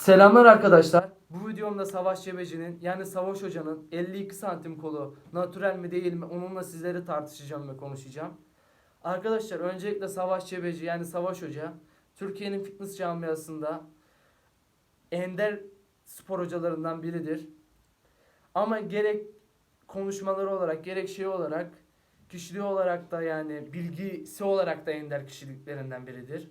Selamlar arkadaşlar. Bu videomda Savaş Cebeci'nin yani Savaş Hoca'nın 52 santim kolu natürel mi değil mi onunla sizleri tartışacağım ve konuşacağım. Arkadaşlar öncelikle Savaş Cebeci yani Savaş Hoca Türkiye'nin fitness camiasında ender spor hocalarından biridir. Ama gerek konuşmaları olarak gerek şey olarak kişiliği olarak da yani bilgisi olarak da ender kişiliklerinden biridir.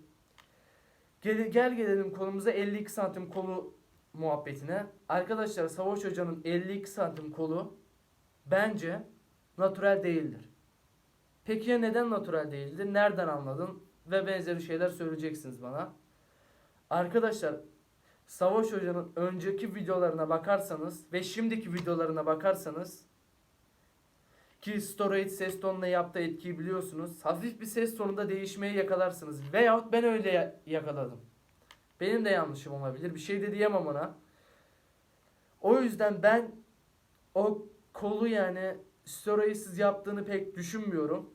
Gel, gel gelelim konumuza 52 santim kolu muhabbetine. Arkadaşlar Savaş Hoca'nın 52 santim kolu bence natürel değildir. Peki ya neden natürel değildir? Nereden anladın? Ve benzeri şeyler söyleyeceksiniz bana. Arkadaşlar Savaş Hoca'nın önceki videolarına bakarsanız ve şimdiki videolarına bakarsanız ki steroid ses tonuna yaptığı etkiyi biliyorsunuz. Hafif bir ses tonunda değişmeyi yakalarsınız. Veyahut ben öyle ya- yakaladım. Benim de yanlışım olabilir. Bir şey de diyemem ona. O yüzden ben o kolu yani steroidsiz yaptığını pek düşünmüyorum.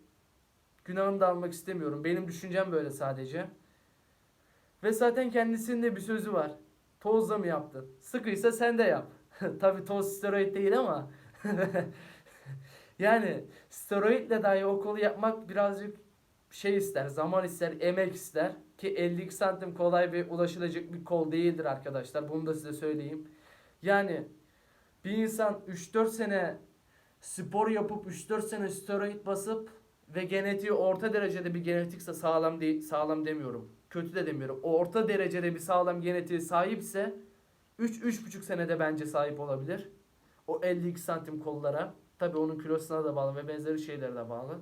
Günahını da almak istemiyorum. Benim düşüncem böyle sadece. Ve zaten kendisinin de bir sözü var. Tozla mı yaptın? Sıkıysa sen de yap. Tabi toz steroid değil ama. yani steroidle dahi o yapmak birazcık şey ister, zaman ister, emek ister. Ki 52 santim kolay ve ulaşılacak bir kol değildir arkadaşlar. Bunu da size söyleyeyim. Yani bir insan 3-4 sene spor yapıp 3-4 sene steroid basıp ve genetiği orta derecede bir genetikse sağlam değil, sağlam demiyorum. Kötü de demiyorum. Orta derecede bir sağlam genetiğe sahipse 3-3,5 senede bence sahip olabilir. O 52 santim kollara. Tabi onun kilosuna da bağlı ve benzeri şeylere de bağlı.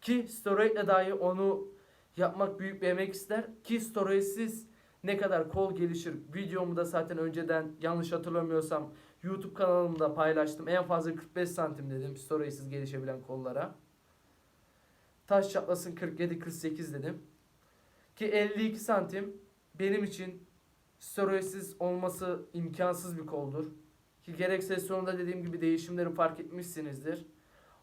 Ki steroidle dahi onu yapmak büyük bir emek ister. Ki steroidsiz ne kadar kol gelişir. Videomu da zaten önceden yanlış hatırlamıyorsam YouTube kanalımda paylaştım. En fazla 45 santim dedim steroidsiz gelişebilen kollara. Taş çatlasın 47-48 dedim. Ki 52 santim benim için steroidsiz olması imkansız bir koldur. Ki gerek ses sonunda dediğim gibi değişimleri fark etmişsinizdir.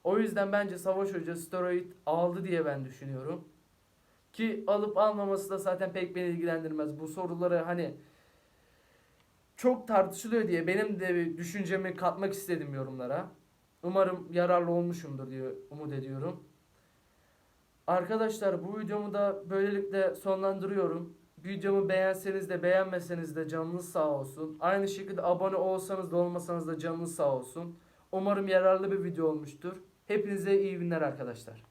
O yüzden bence Savaş Hoca steroid aldı diye ben düşünüyorum. Ki alıp almaması da zaten pek beni ilgilendirmez. Bu soruları hani çok tartışılıyor diye benim de bir düşüncemi katmak istedim yorumlara. Umarım yararlı olmuşumdur diye umut ediyorum. Arkadaşlar bu videomu da böylelikle sonlandırıyorum. Videomu beğenseniz de beğenmeseniz de canınız sağ olsun. Aynı şekilde abone olsanız da olmasanız da canınız sağ olsun. Umarım yararlı bir video olmuştur. Hepinize iyi günler arkadaşlar.